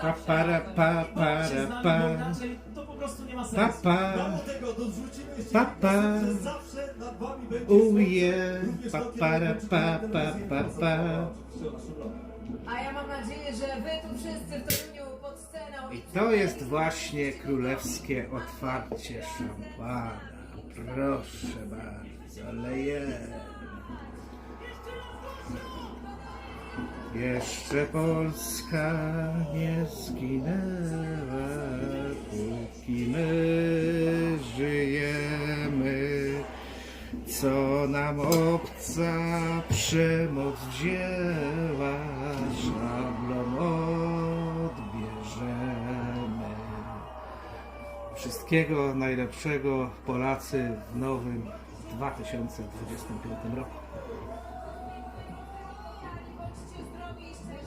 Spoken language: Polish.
Pa, para, pa, para, się z nami, pa. bo inaczej to po prostu nie ma Pa, sensu. pa, Mało tego, dorzucimy jeszcze Pa, pa. że zawsze nad wami będzie słońce, również pa, to, kiedy para, będziecie pa, pa, pa, pa. A ja mam nadzieję, że wy tu wszyscy w Toruniu pod sceną I to jest właśnie królewskie otwarcie szampana. Proszę bardzo, lejemy. Jeszcze Polska nie zginęła, póki my żyjemy. Co nam obca przemoc wzięła, szablon odbierzemy. Wszystkiego najlepszego Polacy w nowym 2025 roku. please take